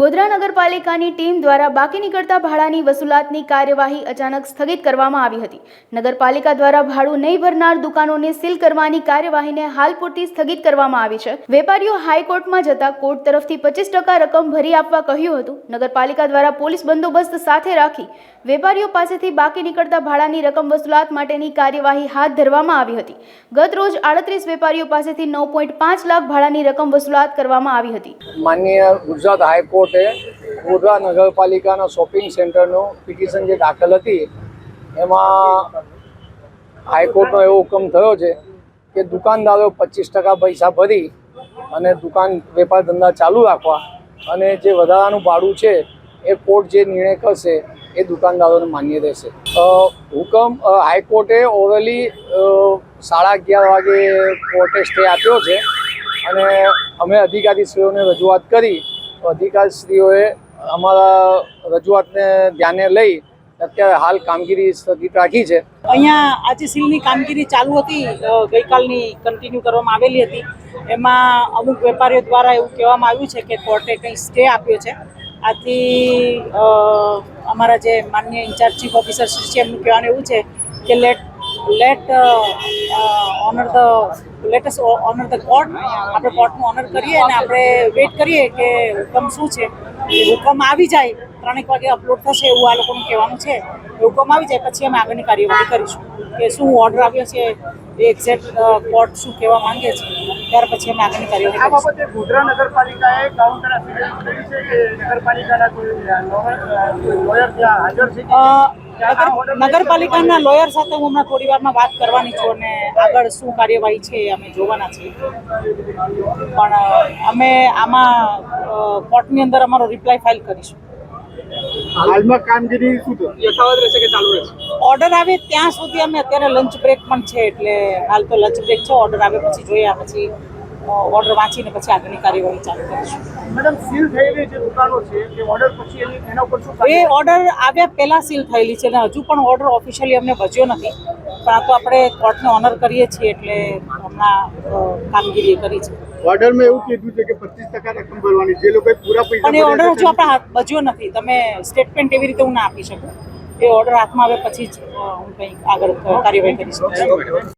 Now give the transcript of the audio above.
ગોધરા નગરપાલિકાની ટીમ દ્વારા બાકી નીકળતા ભાડાની વસૂલાતની કાર્યવાહી અચાનક સ્થગિત કરવામાં આવી હતી. નગરપાલિકા દ્વારા ભાડું નહીં ભરનાર દુકાનોને સીલ કરવાની કાર્યવાહીને હાલ પૂરતી સ્થગિત કરવામાં આવી છે. વેપારીઓ હાઈકોર્ટમાં જતા કોર્ટ તરફથી પચીસ ટકા રકમ ભરી આપવા કહ્યું હતું. નગરપાલિકા દ્વારા પોલીસ બંદોબસ્ત સાથે રાખી વેપારીઓ પાસેથી બાકી નીકળતા ભાડાની રકમ વસૂલાત માટેની કાર્યવાહી હાથ ધરવામાં આવી હતી. ગત રોજ આડત્રીસ વેપારીઓ પાસેથી નવ પોઈન્ટ પાંચ લાખ ભાડાની રકમ વસૂલાત કરવામાં આવી હતી. માન્ય ગુજરાત હાઈકોર્ટે ગોધરા નગરપાલિકાના શોપિંગ સેન્ટરનું પિટિશન જે દાખલ હતી, એમાં હાઈકોર્ટનો એવો હુકમ થયો છે કે દુકાનદારો પચીસ ટકા પૈસા ભરી અને દુકાન વેપાર ધંધા ચાલુ રાખવા અને જે વધારાનું ભાડું છે, એ કોર્ટ જે નિર્ણય કરશે, એ દુકાનદારોને માન્ય રહેશે. હુકમ હાઈકોર્ટે ઓરલી સાડા અગિયાર વાગે કોર્ટે સ્ટે આપ્યો છે અને અમે અધિકારીશ્રીઓને રજૂઆત કરી તો અધિકારીશ્રીઓએ અમારા રજૂઆતને ધ્યાને લઈ અત્યારે હાલ કામગીરી સ્થગિત રાખી છે. અહીંયા આજે સીલની કામગીરી ચાલુ હતી ગઈકાલની કન્ટિન્યુ કરવામાં આવેલી હતી. એમાં અમુક વેપારીઓ દ્વારા એવું કહેવામાં આવ્યું છે કે કોર્ટે કંઈ સ્ટે આપ્યો છે. આથી અમારા જે માન્ય ઇન્ચાર્જ ચીફ ઓફિસર શ્રી છે, એમનું કહેવાનું એવું છે કે let let honour the let's honour the court આપણે કોર્ટનું ઓનર કરીએ અને આપણે વેઇટ કરીએ કે હુકમ શું છે. હુકમ આવી જાય ત્રણેક વાગે અપલોડ થશે એવું આ લોકોનું કહેવાનું છે. હુકમ આવી જાય પછી અમે આગળની કાર્યવાહી કરીશું. કે શું ઓર્ડર આવ્યો છે એ એક્ઝેક્ટ કોર્ટ શું કહેવા માંગે છે. ત્યાર પછી અમે આગળની કાર્યવાહી આ બાબતે ગોધરા નગરપાલિકાએ કાઉન્ટર કરી છે કે નગરપાલિકાના કોઈ લોયર ત્યાં હાજર છે નગરપાલિકાના લોયર સાથે હું હમણાં થોડી વારમાં વાત કરવાની છું અને આગળ શું કાર્યવાહી છે અમે જોવાના છીએ. પણ અમે આમાં કોર્ટની અંદર અમારો રિપ્લાય ફાઇલ કરીશું. હાલમાં કામગીરી શું યથાવત રહેશે કે ચાલુ રહેશે? ઓર્ડર આવે ત્યાં સુધી અમે અત્યારે લંચ બ્રેક પણ છે એટલે હાલ તો લંચ બ્રેક છે ઓર્ડર આવે પછી જોઈએ પછી ઓર્ડર વાંચીને પછી આગળની કાર્યવાહી ચાલુ કરીશું. મેડમ સીલ થયેલી જે દુકાનો છે એ ઓર્ડર પછી એની એના ઉપર શું એ ઓર્ડર આવ્યા પહેલા સીલ થયેલી છે અને હજુ પણ ઓર્ડર ઓફિશિયલી અમને બચ્યો નથી. પણ આ તો આપણે કોર્ટને ઓનર કરીએ છીએ એટલે હમણાં કામગીરી કરી છે. ઓર્ડરમાં એવું કીધું છે કે પચીસ ટકા રકમ ભરવાની જે લોકો પૂરા પૈસા પણ એ ઓર્ડર હજુ આપણા બચ્યો નથી તમે સ્ટેટમેન્ટ એવી રીતે હું ના આપી શકું. એ ઓર્ડર હાથમાં આવે પછી જ હું કંઈક આગળ કાર્યવાહી કરી શકું